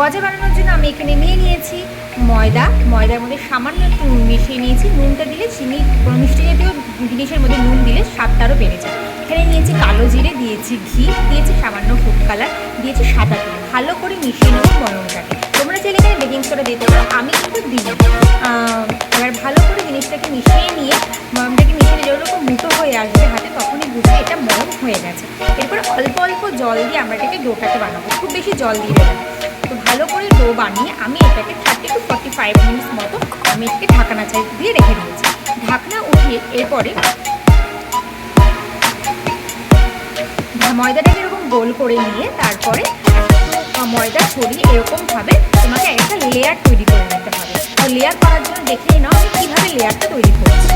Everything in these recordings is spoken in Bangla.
গজা বানানোর জন্য আমি এখানে নিয়ে নিয়েছি ময়দা। ময়দার মধ্যে সামান্য একটু নুন মিশিয়ে নিয়েছি। নুনটা দিলে চিনি, কোনো মিষ্টি জাতীয় জিনিসের মধ্যে নুন দিলে স্বাদটা আরও বেড়ে যায়। এখানে নিয়েছি কালো জিরে, দিয়েছি ঘি, দিয়েছি সামান্য ফুড কালার, দিয়েছি সাদা তেল। ভালো করে মিশিয়ে নেব মলমটাকে তোমরা চাইলে এখানে বেকিং সোডা দিতে পারো। আমি কিন্তু দিই এবার ভালো করে জিনিসটাকে মিশিয়ে নিয়ে মলমটাকে মিশিয়ে নিয়ে যখন মুঠো হয়ে আসবে হাতে মলম হয়ে গেছে। এরপরে অল্প অল্প জল দিয়ে আমরা এটাকে ডোটাকে বানাবো। খুব বেশি জল দিয়ে দেবো তো ভালো করে ডো বানিয়ে আমি এটাকে thirty to forty five minutes মতো আমি এটাকে ঢাকনা চাই দিয়ে রেখে দিয়েছি। ঢাকনা উঠিয়ে এরপরে ময়দাটাকে এরকম গোল করে নিয়ে তারপরে ময়দা ছড়িয়ে এরকমভাবে তোমাকে একটা লেয়ার তৈরি করে নিতে হবে। তো লেয়ার করার জন্য দেখেই নাও আমি কীভাবে লেয়ারটা তৈরি করছি।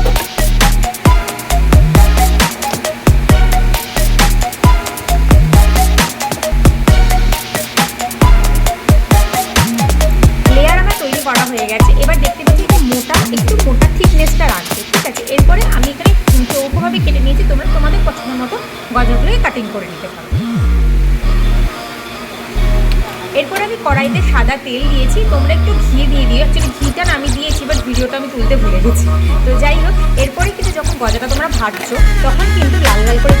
হয়ে গেছে। এবার দেখতে পাচ্ছি যে মোটা, একটু মোটা থিকনেসটা রাখবে ঠিক আছে? এরপরে আমি এখানে চৌকোভাবে কেটে নিয়েছি, তোমরা তোমাদের পছন্দ মতো গজাগুলোকে কাটিং করে নিতে পারো। এরপর আমি কড়াইতে সাদা তেল দিয়েছি, তোমরা একটু ঘি দিয়ে দিও। অ্যাকচুয়ালি ঘিটা না আমি দিয়েছি বাট ভিডিওটা আমি তুলতে ভুলে গেছি। তো যাই হোক, এরপরে কিন্তু যখন গজাটা তোমরা ভাজছো, তখন কিন্তু লাল লাল করে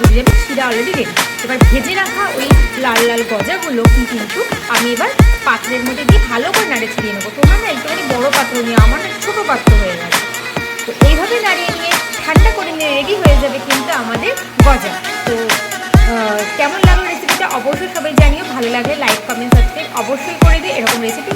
বুঝে যাবে শিরা অলরেডি রেডি এবার ভেজে রাখা ওই লাল লাল গজাগুলো কিন্তু আমি এবার পাত্রের মধ্যে দিয়ে ভালো করে নাড়ে ছিড়িয়ে নেব। তোমরা না একটুখানি বড় পাত্র নিয়ে আমার না ছোটো পাত্র হয়ে গেছে। তো এইভাবে নাড়িয়ে নিয়ে ঠান্ডা করে নিয়ে রেডি হয়ে যাবে কিন্তু আমাদের গজা। তো কেমন লাগল রেসিপিটা অবশ্যই সবাই জানিও। ভালো লাগলে লাইক কমেন্ট সাবস্ক্রাইব অবশ্যই করে দিও। এরকম রেসিপি